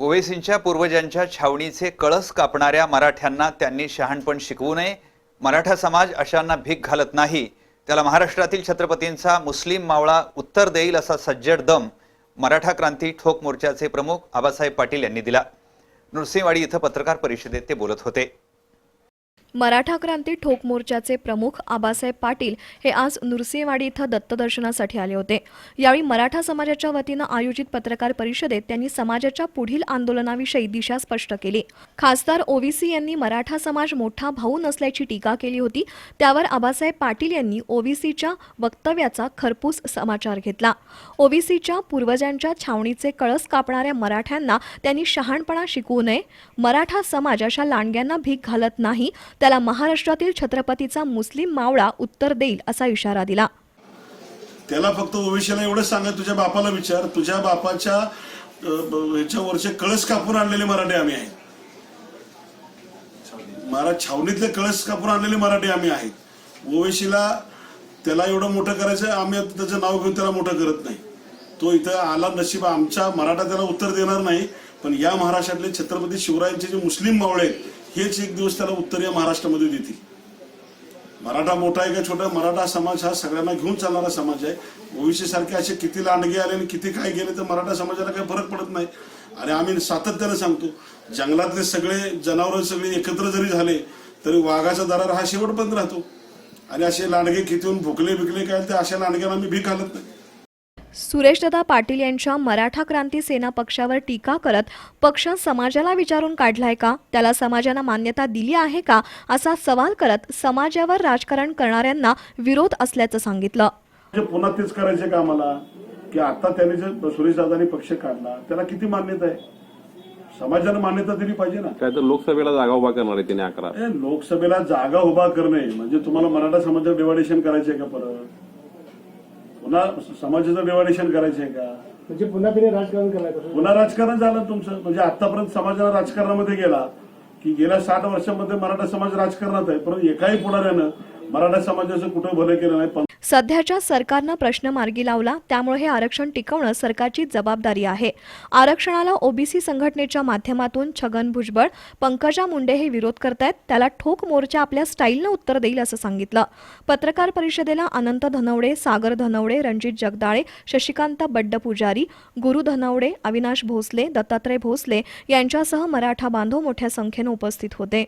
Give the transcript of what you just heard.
ओवेसींच्या पूर्वजांच्या छावणीचे कळस कापणाऱ्या मराठ्यांना त्यांनी शहाणपण शिकवू नये. मराठा समाज अशांना भीक घालत नाही. त्याला महाराष्ट्रातील छत्रपतींचा मुस्लिम मावळा उत्तर देईल असा सज्जड दम मराठा क्रांती ठोक मोर्चाचे प्रमुख आबासाहेब पाटील यांनी दिला. नृसिंहवाडी इथं पत्रकार परिषदेत ते बोलत होते. मराठा क्रांती ठोक मोर्चाचे प्रमुख आबासाहेब पाटील हे आज नृसिंहवाडी इथं दत्तदर्शनासाठी आले होते. यावेळी मराठा समाजाच्या वतीनं आयोजित पत्रकार परिषदेत त्यांनी समाजाच्या पुढील आंदोलनाविषयी दिशा स्पष्ट केली. खासदार ओवीसी यांनी मराठा समाज मोठा भाऊ नसल्याची टीका केली होती. त्यावर आबासाहेब पाटील यांनी ओवीसीच्या वक्तव्याचा खरपूस समाचार घेतला. ओवीसीच्या पूर्वजांच्या छावणीचे कळस कापणाऱ्या मराठ्यांना त्यांनी शहाणपणा शिकवू नये. मराठा समाज अशा लांडग्यांना भीक घालत नाही त्याला महाराष्ट्रातील छत्रपतीचा मुस्लिम मावळा उत्तर देईल असा इशारा दिला. त्याला फक्त ओवेशीला एवढं सांगा तुझ्या बापाला विचार. तुझ्या बापाच्या ह्याच्यावरचे कळस कापून आणलेले मराठे आम्ही आहेत. महाराज छावणीतले कळस कापून आणलेले मराठी आम्ही आहेत. ओवेशीला त्याला एवढं मोठं करायचं आम्ही त्याचं नाव घेऊन त्याला मोठं करत नाही. तो इथं आला नशीब आमच्या मराठा त्याला उत्तर देणार नाही. पण या महाराष्ट्रातले छत्रपती शिवरायांचे जे मुस्लिम मावळे हेच एक दिवस त्याला उत्तरीय महाराष्ट्रामध्ये देतील. मराठा मोठा आहे का छोटा? मराठा समाज हा सगळ्यांना घेऊन चालणारा समाज आहे. ओबीसी सारखे असे किती लांडगे आले आणि किती काय गेले तर मराठा समाजाला काही फरक पडत नाही. आणि आम्ही सातत्यानं सांगतो जंगलातले सगळे जनावर सगळे एकत्र जरी झाले तरी वाघाचा दरार हा शेवटपर्यंत राहतो. आणि असे लांडगे कितीहून भुकले बिकले काय ते अशा लांडग्यांना आम्ही भीक घालत नाही. सुरेशदादा पाटील यांच्या मराठा क्रांती सेना पक्षावर टीका करत पक्ष समाजाला विचारून काढलाय का? त्याला समाजानं मान्यता दिली आहे का? असा सवाल करत समाजावर राजकारण करणाऱ्यांना विरोध असल्याचं सांगितलं. म्हणजे पुन्हा तेच करायचे का आम्हाला? की आता त्यांनी जे सुरेशदादांनी पक्ष काढला त्याला किती मान्यता आहे? समाजानं मान्यता दिली पाहिजे ना. काय तर लोकसभेला जागा उभा करणार आहे त्याने अकरा. लोकसभेला जागा उभा करणे म्हणजे तुम्हाला मराठा समाजाचं डिवायडेशन करायचंय का परत? पुन्हा समाजाचं डिवायडेशन करायचंय का? म्हणजे पुन्हा तिने राजकारण करायचं पुन्हा राजकारण झालं तुमचं. म्हणजे आतापर्यंत समाजाला राजकारणामध्ये गेला की गेल्या साठ वर्षामध्ये मराठा समाज राजकारणात आहे परंतु एकाही पुढाऱ्यानं मराठा समाजाचं कुठं भलं केलं नाही सध्याच्या सरकारनं प्रश्न मार्गी लावला त्यामुळे हे आरक्षण टिकवणं सरकारची जबाबदारी आहे. आरक्षणाला ओबीसी संघटनेच्या माध्यमातून छगन भुजबळ पंकजा मुंडे हे विरोध करतायत त्याला ठोक मोर्चा आपल्या स्टाईलनं उत्तर देईल असं सांगितलं. पत्रकार परिषदेला अनंत धनवडे सागर धनवडे रणजित जगदाळे शशिकांत बड्ड पुजारी गुरु धनवडे अविनाश भोसले दत्तात्रय भोसले यांच्यासह मराठा बांधव मोठ्या संख्येनं उपस्थित होते.